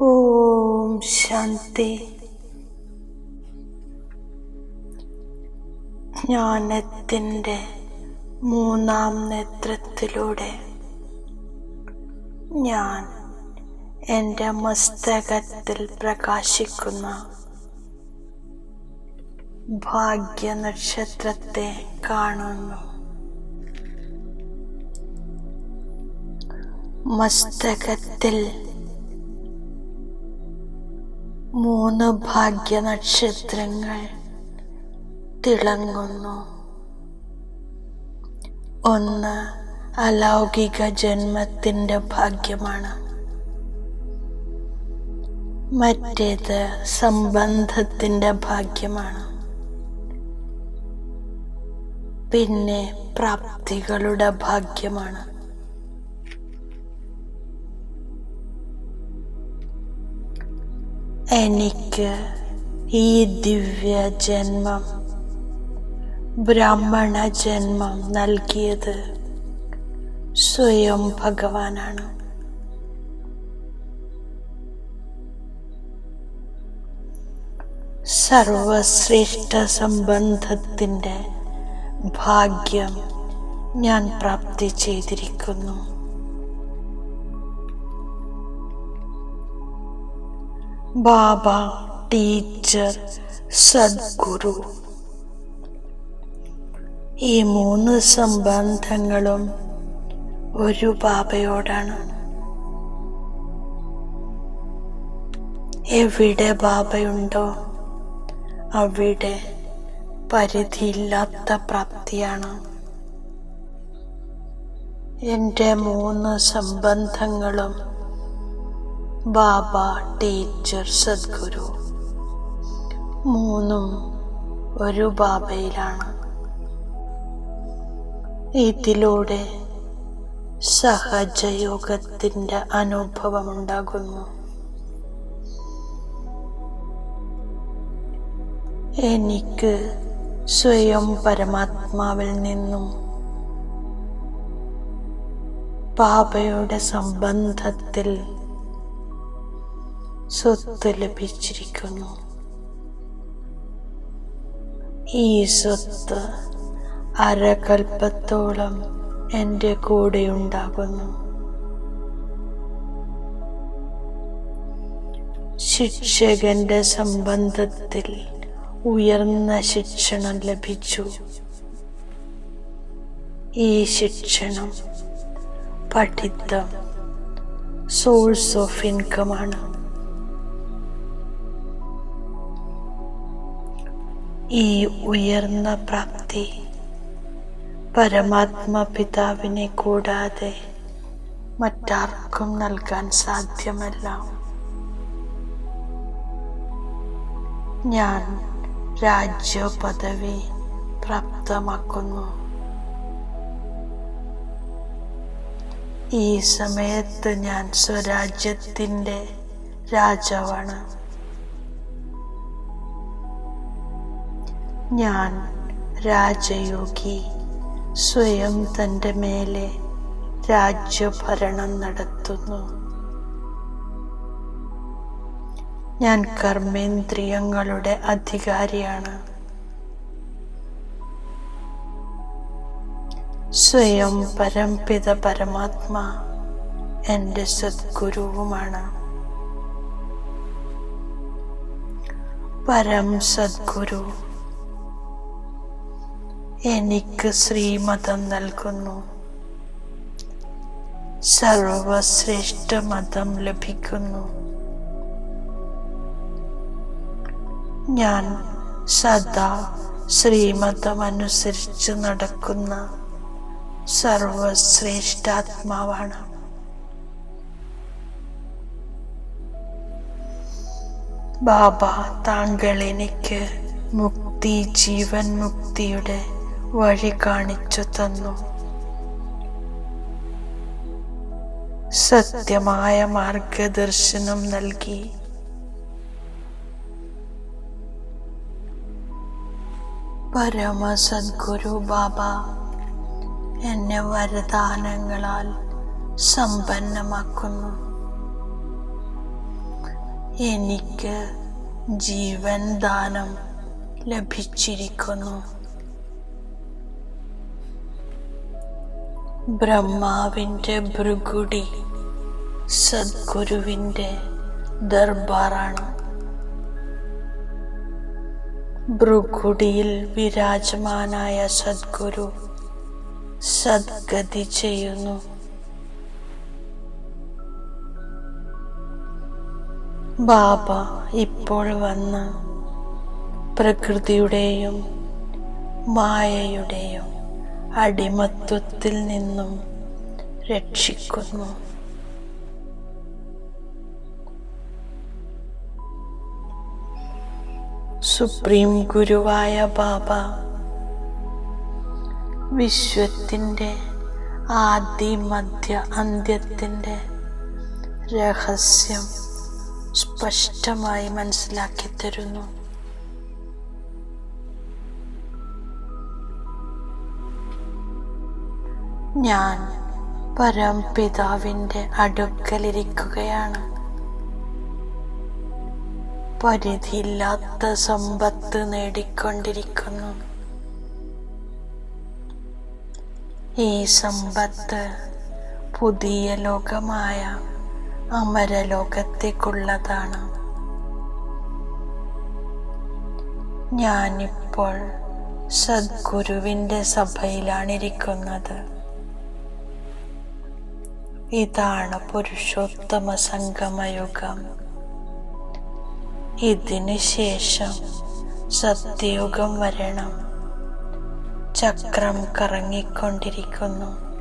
ഓം ശാന്തി. ജ്ഞാനത്തിന്റെ മൂന്നാം നേത്രത്തിലൂടെ ഞാൻ എന്റെ മസ്തകത്തിൽ പ്രകാശിക്കുന്ന ഭാഗ്യ നക്ഷത്രത്തെ കാണുന്നു. മസ്തകത്തിൽ മൂന്ന് ഭാഗ്യ നക്ഷത്രങ്ങൾ തിളങ്ങുന്നു. ഒന്ന് അലൗകിക ജന്മത്തിന്റെ ഭാഗ്യമാണ്. മറ്റേത് സംബന്ധത്തിന്റെ ഭാഗ്യമാണ്. പിന്നെ പ്രാപ്തികളുടെ ഭാഗ്യമാണ്. എനിക്ക് ഈ ദിവ്യ ജന്മം ബ്രാഹ്മണ ജന്മം നൽകിയത് സ്വയം ഭഗവാനാണ്. സർവശ്രേഷ്ഠ സംബന്ധത്തിന്റെ ഭാഗ്യം ഞാൻ പ്രാപ്തി ചെയ്തിരിക്കുന്നു. ബാബ ടീച്ചർ സദ്ഗുരു. ഈ മൂന്ന് സംബന്ധങ്ങളും ഒരു ബാബയോടാണ്. എവിടെ ബാബയുണ്ടോ അവിടെ പരിധിയില്ലാത്ത പ്രാപ്തിയാണ്. എന്റെ മൂന്ന് സംബന്ധങ്ങളും ബാബ ടീച്ചർ സദ്ഗുരു. മൂന്നും ഒരു ബാബയിലാണ്. ഇതിലൂടെ സഹജയോഗത്തിന്റെ അനുഭവമുണ്ടാകുന്നു. എനിക്ക് സ്വയം പരമാത്മാവിൽ നിന്നും ബാബയുടെ സംബന്ധത്തിൽ സ്വത്ത് ലഭിച്ചിരിക്കുന്നു. ഈ സ്വത്ത് അരകൽപ്പത്തോളം എന്റെ കൂടെ ഉണ്ടാകുന്നു ശിക്ഷകന്റെ സംബന്ധത്തിൽ ഉയർന്ന ശിക്ഷണം ലഭിച്ചു. ഈ ശിക്ഷണം പഠിത്തം സോഴ്സ് ഓഫ് ഇൻകമാണ് ഈ ഉയർന്ന പ്രാപ്തി പരമാത്മ പിതാവിനെ കൂടാതെ മറ്റാർക്കും നൽകാൻ സാധ്യമല്ല. ഞാൻ രാജ്യ പദവി പ്രാപ്തമാക്കുന്നു. ഈ സമയത്ത് ഞാൻ സ്വരാജ്യത്തിന്റെ രാജാവാണ്. ഞാൻ രാജയോഗി. സ്വയം തന്റെ മേലെ രാജ്യഭരണം നടത്തുന്നു. ഞാൻ കർമ്മേന്ദ്രിയങ്ങളുടെ അധികാരിയാണ്. സ്വയം പരംപിത പരമാത്മാ എന്റെ സദ്ഗുരുവുമാണ്. പരം സദ്ഗുരു എനിക്ക് ശ്രീമതം നൽകുന്നു. സർവശ്രേഷ്ഠ മതം ലഭിക്കുന്നു. ഞാൻ സദാ ശ്രീമതം അനുസരിച്ച് നടക്കുന്ന സർവശ്രേഷ്ഠാത്മാവാണ് ബാബ താങ്കൾ എനിക്ക് മുക്തി ജീവൻ മുക്തിയുടെ വഴി കാണിച്ചു തന്നു. സത്യമായ മാർഗദർശനം നൽകി. പരമ സദ്ഗുരു ബാബ എന്നെ വരദാനങ്ങളാൽ സമ്പന്നമാക്കുന്നു. എനിക്ക് ജീവൻ ദാനം ലഭിച്ചിരിക്കുന്നു. ബ്രഹ്മാവിന്റെ ഭൃഗുടി സദ്ഗുരുവിന്റെ ദർബാറാണ്. ഭൃഗുടിയിൽ വിരാജമാനായ സദ്ഗുരു സദ്ഗതി ചെയ്യുന്നു. ബാബ ഇപ്പോൾ വന്ന് പ്രകൃതിയുടെയും മായയുടെയും അടിമത്വത്തിൽ നിന്നും രക്ഷിക്കുന്നു. സുപ്രീം ഗുരുവായ ബാബ വിശ്വത്തിന്റെ ആദി മധ്യ അന്ത്യത്തിന്റെ രഹസ്യം സ്പഷ്ടമായി മനസ്സിലാക്കി തരുന്നു. ഞാൻ പരംപിതാവിന്റെ അടുക്കലിരിക്കുകയാണ്. പരിധിയില്ലാത്ത സമ്പത്ത് നേടിക്കൊണ്ടിരിക്കുന്നു. ഈ സമ്പത്ത് പുതിയ ലോകമായ അമരലോകത്തേക്കുള്ളതാണ്. ഞാനിപ്പോൾ സദ്ഗുരുവിന്റെ സഭയിലാണിരിക്കുന്നത്. ഇതാണ് പുരുഷോത്തമ സംഗമയുഗം. ഇതിനു ശേഷം സത്യയുഗം വരണം. ചക്രം കറങ്ങിക്കൊണ്ടിരിക്കുന്നു.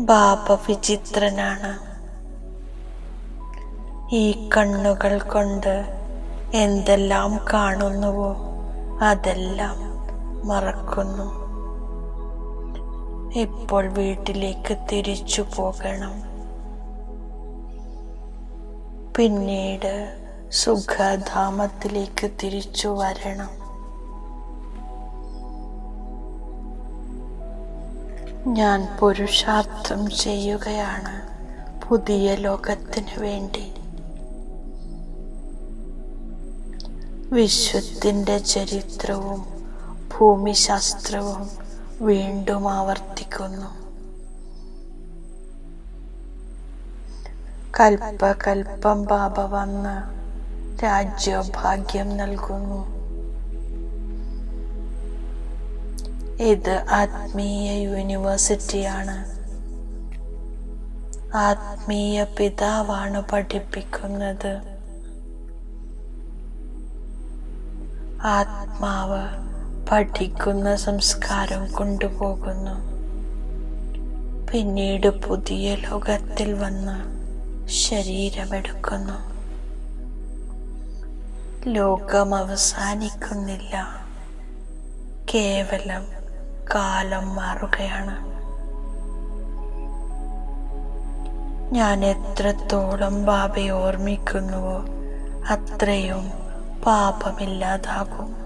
ബാബ വിചിത്രനാണ് ഈ കണ്ണുകൾ കൊണ്ട് എന്തെല്ലാം കാണുന്നുവോ അതെല്ലാം മറക്കുന്നു. ഇപ്പോൾ വീട്ടിലേക്ക് തിരിച്ചു പോകണം. പിന്നീട് സുഖധാമത്തിലേക്ക് തിരിച്ചു വരണം. ഞാൻ പുരുഷാർത്ഥം ചെയ്യുകയാണ് പുതിയ ലോകത്തിന് വേണ്ടി. വിശ്വത്തിന്റെ ചരിത്രവും ഭൂമിശാസ്ത്രവും വീണ്ടും ആവർത്തിക്കുന്നു. കൽപ്പകൽപ്പം ബാബ വന്ന് രാജ്യഭാഗ്യം നൽകുന്നു. ഇത് ആത്മീയ യൂണിവേഴ്സിറ്റിയാണ്. ആത്മീയ പിതാവാണ് പഠിപ്പിക്കുന്നത്. ആത്മാവ് പഠിക്കുന്ന സംസ്കാരം കൊണ്ടുപോകുന്നു. പിന്നീട് പുതിയ ലോകത്തിൽ വന്ന് ശരീരമെടുക്കുന്നു. ലോകം അവസാനിക്കുന്നില്ല. കേവലം കാലം മാറുകയാണ്. ഞാൻ എത്രത്തോളം ബാബയെ ഓർമ്മിക്കുന്നുവോ അത്രയും പാപമില്ലാതാകും.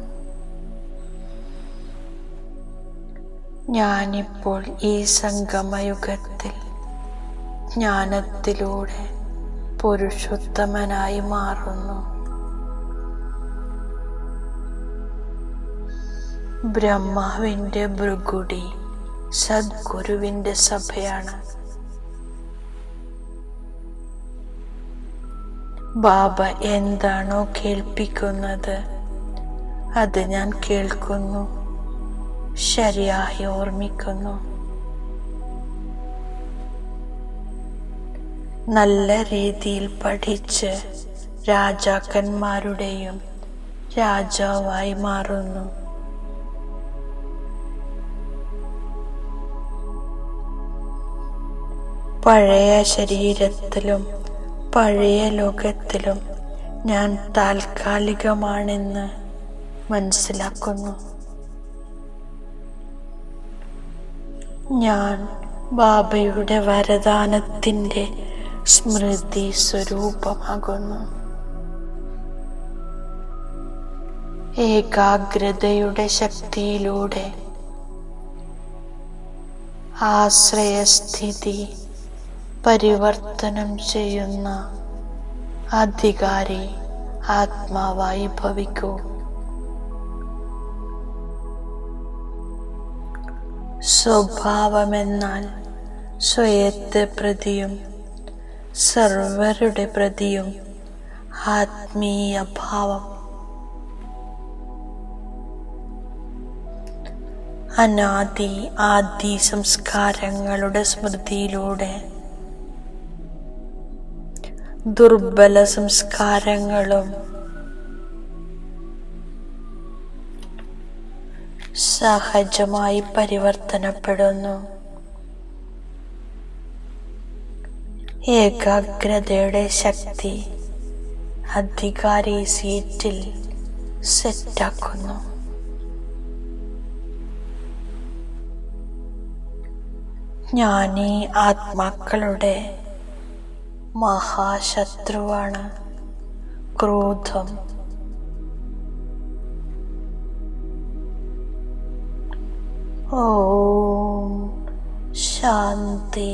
ഞാനിപ്പോൾ ഈ സംഗമയുഗത്തിൽ ജ്ഞാനത്തിലൂടെ പുരുഷോത്തമനായി മാറുന്നു. ബ്രഹ്മാവിന്റെ ഭൃഗുടി സദ്ഗുരുവിന്റെ സഭയാണ്. ബാബ എന്താണോ കേൾപ്പിക്കുന്നത് അത് ഞാൻ കേൾക്കുന്നു. ശരിയായി ഓർമ്മിക്കുന്നു. നല്ല രീതിയിൽ പഠിച്ച് രാജാക്കന്മാരുടെയും രാജാവായി മാറുന്നു. പഴയ ശരീരത്തിലും പഴയ ലോകത്തിലും ഞാൻ താൽക്കാലികമാണെന്ന് മനസ്സിലാക്കുന്നു. ഞാൻ ബാബയുടെ വരദാനത്തിന്റെ സ്മൃതി സ്വരൂപമാകുന്നു ഏകാഗ്രതയുടെ ശക്തിയിലൂടെ ആശ്രയസ്ഥിതി പരിവർത്തനം ചെയ്യുന്ന അധികാരി ആത്മാവായി ഭവിക്കൂ. സ്വഭാവമെന്നാൽ സ്വയത്തെ പ്രതിയും സർവരുടെ പ്രതിയും ആത്മീയ ഭാവം. അനാദി ആദി സംസ്കാരങ്ങളുടെ സ്മൃതിയിലൂടെ ദുർബല സംസ്കാരങ്ങളും സഹജമായി പരിവർത്തനപ്പെടുന്നു. ഏകാഗ്രതയുടെ ശക്തി അധികാരി സീറ്റിൽ സെറ്റാക്കുന്നു. ഞാനീ ആത്മാക്കളുടെ മഹാശത്രുവാണ് ക്രോധം. ഓം ശാന്തി